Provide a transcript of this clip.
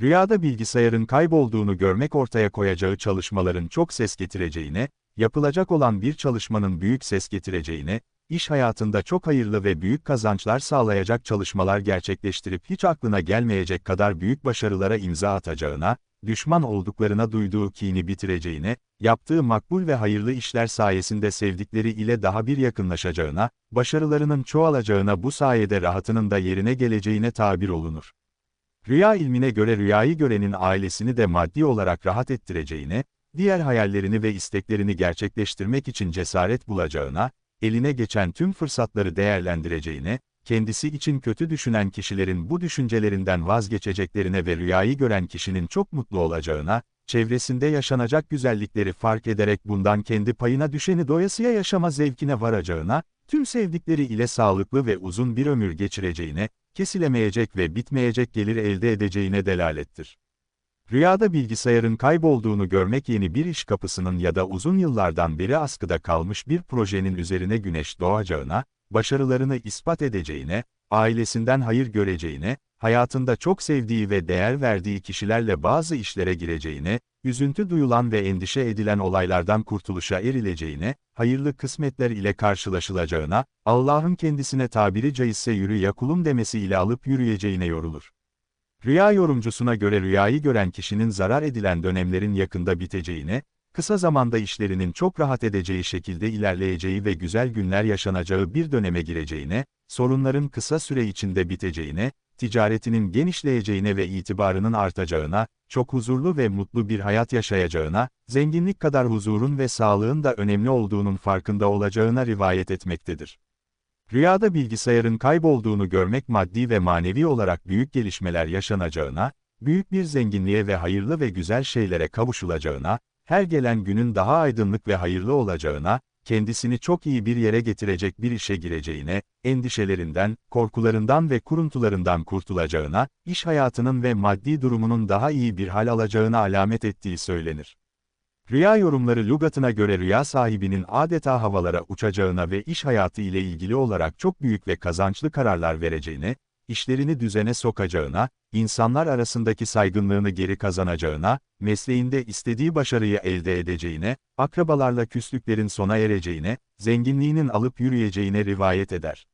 Rüyada bilgisayarın kaybolduğunu görmek ortaya koyacağı çalışmaların çok ses getireceğine, yapılacak olan bir çalışmanın büyük ses getireceğine, iş hayatında çok hayırlı ve büyük kazançlar sağlayacak çalışmalar gerçekleştirip hiç aklına gelmeyecek kadar büyük başarılara imza atacağına, düşman olduklarına duyduğu kini bitireceğine, yaptığı makbul ve hayırlı işler sayesinde sevdikleri ile daha bir yakınlaşacağına, başarılarının çoğalacağına bu sayede rahatının da yerine geleceğine tabir olunur. Rüya ilmine göre rüyayı görenin ailesini de maddi olarak rahat ettireceğine, diğer hayallerini ve isteklerini gerçekleştirmek için cesaret bulacağına, eline geçen tüm fırsatları değerlendireceğine, kendisi için kötü düşünen kişilerin bu düşüncelerinden vazgeçeceklerine ve rüyayı gören kişinin çok mutlu olacağına, çevresinde yaşanacak güzellikleri fark ederek bundan kendi payına düşeni doyasıya yaşama zevkine varacağına, tüm sevdikleri ile sağlıklı ve uzun bir ömür geçireceğine, kesilemeyecek ve bitmeyecek gelir elde edeceğine delalettir. Rüyada bilgisayarın kaybolduğunu görmek yeni bir iş kapısının ya da uzun yıllardan beri askıda kalmış bir projenin üzerine güneş doğacağına, başarılarını ispat edeceğine, ailesinden hayır göreceğine, hayatında çok sevdiği ve değer verdiği kişilerle bazı işlere gireceğine, üzüntü duyulan ve endişe edilen olaylardan kurtuluşa erileceğine, hayırlı kısmetler ile karşılaşılacağına, Allah'ın kendisine tabiri caizse yürü ya kulum demesi ile alıp yürüyeceğine yorulur. Rüya yorumcusuna göre rüyayı gören kişinin zarar edilen dönemlerin yakında biteceğine, kısa zamanda işlerinin çok rahat edeceği şekilde ilerleyeceği ve güzel günler yaşanacağı bir döneme gireceğine, sorunların kısa süre içinde biteceğine, ticaretinin genişleyeceğine ve itibarının artacağına, çok huzurlu ve mutlu bir hayat yaşayacağına, zenginlik kadar huzurun ve sağlığın da önemli olduğunun farkında olacağına rivayet etmektedir. Rüyada bilgisayarın kaybolduğunu görmek maddi ve manevi olarak büyük gelişmeler yaşanacağına, büyük bir zenginliğe ve hayırlı ve güzel şeylere kavuşulacağına, her gelen günün daha aydınlık ve hayırlı olacağına, kendisini çok iyi bir yere getirecek bir işe gireceğine, endişelerinden, korkularından ve kuruntularından kurtulacağına, iş hayatının ve maddi durumunun daha iyi bir hal alacağına alamet ettiği söylenir. Rüya yorumları lügatına göre rüya sahibinin adeta havalara uçacağına ve iş hayatı ile ilgili olarak çok büyük ve kazançlı kararlar vereceğine, işlerini düzene sokacağına, insanlar arasındaki saygınlığını geri kazanacağına, mesleğinde istediği başarıyı elde edeceğine, akrabalarla küslüklerin sona ereceğine, zenginliğinin alıp yürüyeceğine rivayet eder.